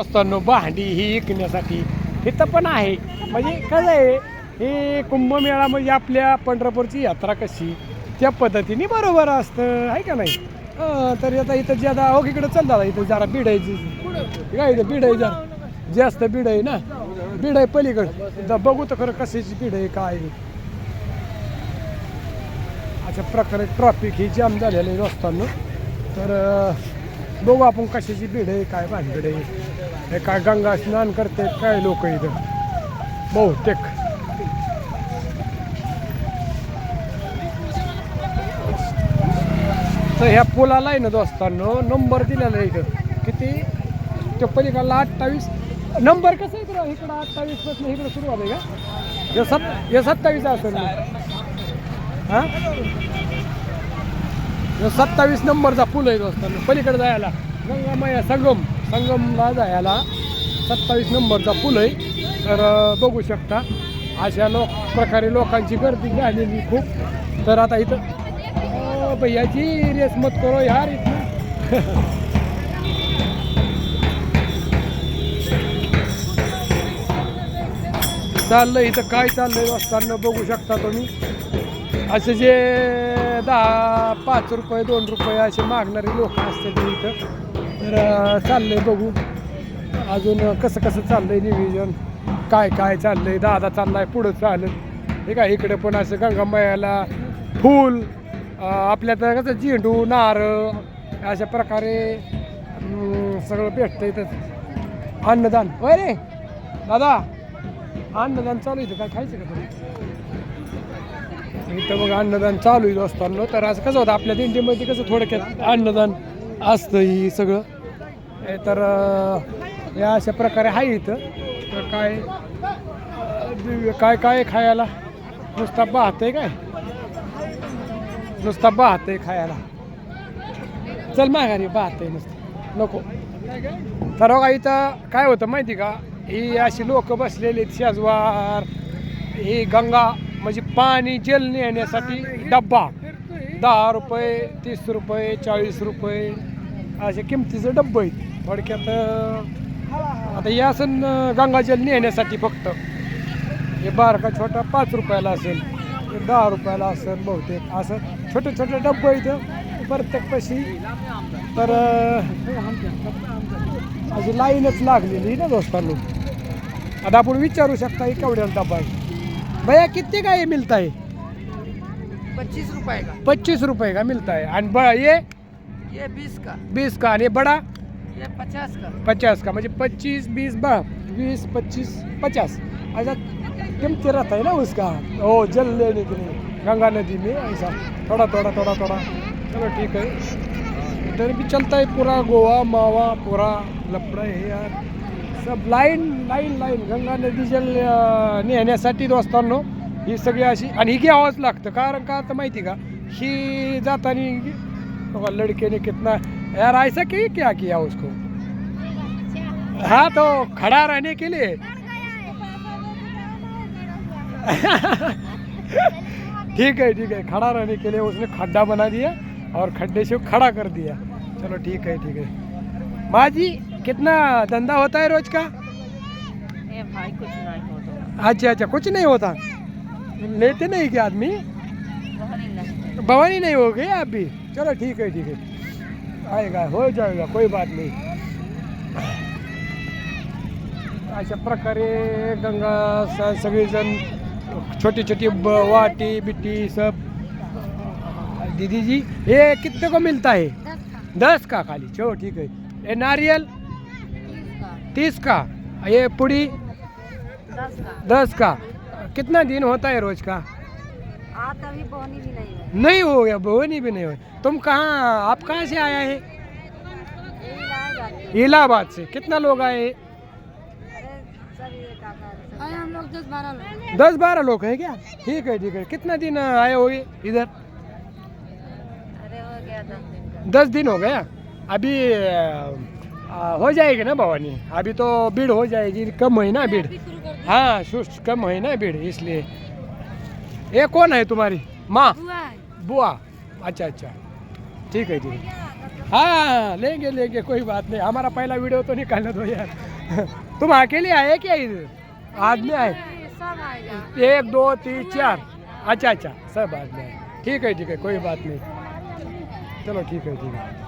असताना भांडी ही विकण्यासाठी. इथं पण आहे. म्हणजे कसं आहे हे कुंभमेळा म्हणजे आपल्या पंढरपूरची यात्रा कशी? त्या पद्धतीने बरोबर असतं. आहे का नाही? तर आता इथं ज्यादा हो इकडे चल दादा इथं जरा बीड आहे काय इथं बीड आहे जरा जास्त बीड आहे ना. बीड आहे पलीकडं बघू तर खरं कशाची बीड आहे. काय अशा प्रकारे ट्रॉफिक ही जाम झालेलं आहे रस्त्यानं. तर बघू आपण कशाची बीड आहे काय भानगड आहे. हे काय गंगा स्नान करते काय लोक इथं? बहुतेक. तर ह्या पुलाला आहे ना दोस्तांनो नंबर दिलेला आहे इथं. किती? त्या पलीकडला अठ्ठावीस. नंबर कसं आहे इकडं इकडं अठ्ठावीसपासून इकडं सुरुवात आहे का? हे सत् हे सत्तावीस असेल हा? हां सत्तावीस नंबरचा पूल आहे दोस्तांनो पलीकडे जायला. गंगामाया संगम. संगमला जायला सत्तावीस नंबरचा पूल आहे. तर बघू शकता अशा लोक प्रकारे लोकांची गर्दी झालेली खूप. तर आता इथं भैयाची रेस मत करो यार इथं चाललंय इथं काय चाललंय असताना बघू शकता तुम्ही. असे जे दहा पाच रुपये दोन रुपये असे मागणारे लोक असतात इथं. तर चाललं चाललंय बघू. अजून कसं कसं चाललंय नियोजन? काय काय चाललंय? दादा चाललाय पुढं चालत. हे काय इकडे पण असं गंगामायाला फूल आपल्या तर कसं झेंडू नारळ अशा प्रकारे सगळं भेटतं इथं. अन्नदान. होय रे. दादा अन्नदान चालू आहे इथं. काय खायचं का तुम्ही? इथं मग अन्नदान चालू आहे असताना तर असं कसं होतं आपल्या दिंडीमध्ये कसं थोडक्यात अन्नदान असतं ही सगळं. हे तर या अशा प्रकारे आहे इथं. तर काय काय काय खायला? नुसता पाहतंय काय? नुसता पाहतंय खायला. चल माघारी पाहतंय नुसतं. नको. तर बघा इथं काय होतं माहिती का? ही अशी लोक बसलेली आहेत शेजवार ही गंगा म्हणजे पाणी जल नेण्यासाठी डब्बा. दहा रुपये तीस रुपये चाळीस रुपये. असे किमतीचे डब्बे आहेत. थोडक्यात आता या असेल गंगाजल नेण्यासाठी फक्त. हे बारका छोटा पाच रुपयाला असेल हे दहा रुपयाला असेल बहुतेक. असं छोटे छोटे डब्बे इथं प्रत्येक पैसे तर अशी लाईनच लागलेली ना दोस्तांनो. आता आपण विचारू शकता ही केवढ्याला डब्बा आहे? भैया किती का ये मिलता है पच्चीस रुपए का? पच्चीस रुपए का मिलता है आणि बड़ा ये ये बीस का। बीस का आणि बड़ा? ये पचास का। पचास का म्हणजे पच्चीस बीस बा बीस पच्चीस पचास. ऐसा किमती रहता है ना उसका? ओ जल लेने के लिए। गंगा नदी में ऐसा। थोड़ा थोड़ा थोड़ा थोड़ा। चलो ठीक है। इधर भी चलता है पूरा गोवा मावा पूरा लफड़ा है यार। सब लाईन लाईन लाईन गंगा नदी जल नेण्यासाठी दोस्तांनो ही सगळी अशी आणि ही घ्यावंच लागतं कारण का आता माहिती का? ही जाताना बघा लड़के ने कितना यार ऐसा की क्या किया उसको? हाँ तो खड़ा रहने के लिए। ठीक है ठीक है खड़ा रहने के लिए उसने खड्डा बना दिया और खड्डे से खड़ा कर दिया। चलो ठीक है ठीक है। माँ जी कितना धंधा होता है रोज का? ये भाई कुछ नहीं होता। अच्छा अच्छा कुछ नहीं होता? लेते नहीं क्या आदमी? भवानी नहीं। हो गए आप भी? चलो ठीक है ठीक है। आएगा हो जाएगा कोई बात नहीं। अशा प्रकारे गंगा स- सगळेजण छोटी छोटी वाटी बिटी सब। दीदी जी ये कितने को मिलता है? दस का खाली चलो ठीक है। ये नारियल? तीस का। ये पुड़ी? दस का। कितना दिन होता है रोज का? आता भी बोनी भी नहीं है नहीं हो गया बोनी भी नहीं हो तुम कहाँ आप कहाँ से आया है? इलाहाबाद। से। कितना लोग आए हैं? अरे सब ये काका आए हम लोग दस बारह लोग दस बारह लोग हैं क्या? ठीक है ठीक है। कितना दिन आए हो इधर? अरे हो गया दस दिन दस दिन हो गया? अभी आ, हो जाएगी ना भवानी? अभी तो भीड़ हो जाएगी कम है ना भीड़? हाँ सुस्त कम है ना भीड़ इसलिए। ये कौन है तुम्हारी माँ बुआ अच्छा अच्छा ठीक है ठीक है हाँ लेंगे लेंगे कोई बात नहीं हमारा पहला वीडियो तो निकालने दो यार तुम अकेले आए क्या इधर आदमी आए एक दो तीन चार अच्छा अच्छा सब आदमी आए ठीक है ठीक है कोई बात नहीं चलो ठीक है ठीक है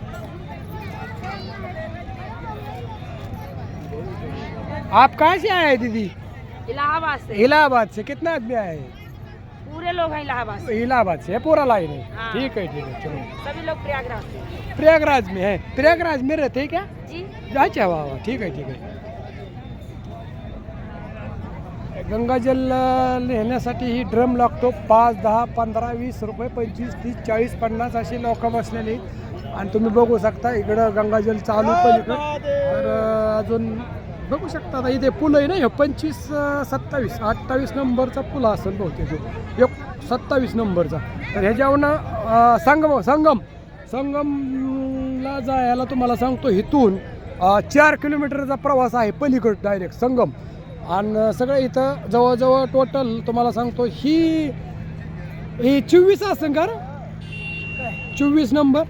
आप कहाँ से आए हैं दीदी इलाहाबाद से। इलाहाबाद से. कितना आदमी आए हैं पूरे लोग हैं इलाहाबाद से। इलाहाबाद से है पूरा लाइन है। हाँ। ठीक है ठीक है चलो। सभी लोग प्रयागराज से प्रयागराज में है। प्रयागराज में रहते हैं क्या? जी। अच्छा वा वा ठीक आहे ठीक आहे गंगाजल अ, नेण्यासाठी ही ड्रम लागतो. पाच दहा पंधरा वीस रुपये पंचवीस तीस चाळीस पन्नास अशी लोक बसलेली आणि तुम्ही बघू शकता इकडं गंगाजल चालू पलीकडं. तर अ, अजून बघू शकता आता इथे पुलं आहे ना हे पंचवीस सत्तावीस अठ्ठावीस नंबरचा पुल असेल बहुतेक. एक सत्तावीस नंबरचा. तर ह्याच्यावरनं ना संगम संगम संगमला जायला तुम्हाला सांगतो इथून चार किलोमीटरचा प्रवास आहे पलीकड डायरेक्ट संगम. आणि सगळं इथं जवळजवळ टोटल तुम्हाला सांगतो ही ही चोवीस असेल का चोवीस नंबर.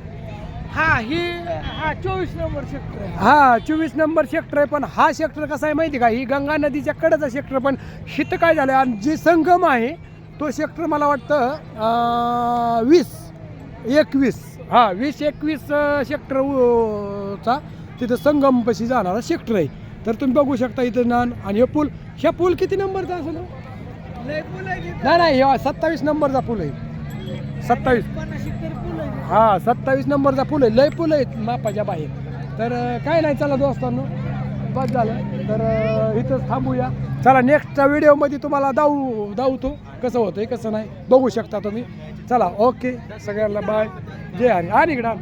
हा ही हा चोवीस नंबर सेक्टर आहे. हा चोवीस नंबर सेक्टर आहे पण हा सेक्टर कसा आहे माहिती का? ही गंगा नदीच्या कडेचा सेक्टर पण हिथं काय झालं आणि जे संगम आहे तो सेक्टर मला वाटतं वीस एकवीस. हा वीस एकवीस अं, सेक्टर अं, चा तिथं संगम पशी जाणारा सेक्टर आहे. तर तुम्ही बघू शकता इथं नान आणि हे पूल. ह्या पूल किती नंबरचा असेल हो? नाही नाही सत्तावीस नंबरचा पूल आहे. सत्तावीस. हा सत्तावीस नंबरचा पूल आहे. लय पूल आहेत मापाच्या बाहेर. तर काय नाही चला दोस्तांनो. बस झालं. तर इथंच थांबूया. चला नेक्स्टच्या व्हिडिओमध्ये तुम्हाला दाऊ दावतो कसं होतंय कसं नाही बघू शकता तुम्ही. चला ओके. सगळ्यांना बाय. जय हरी. आणि इकडं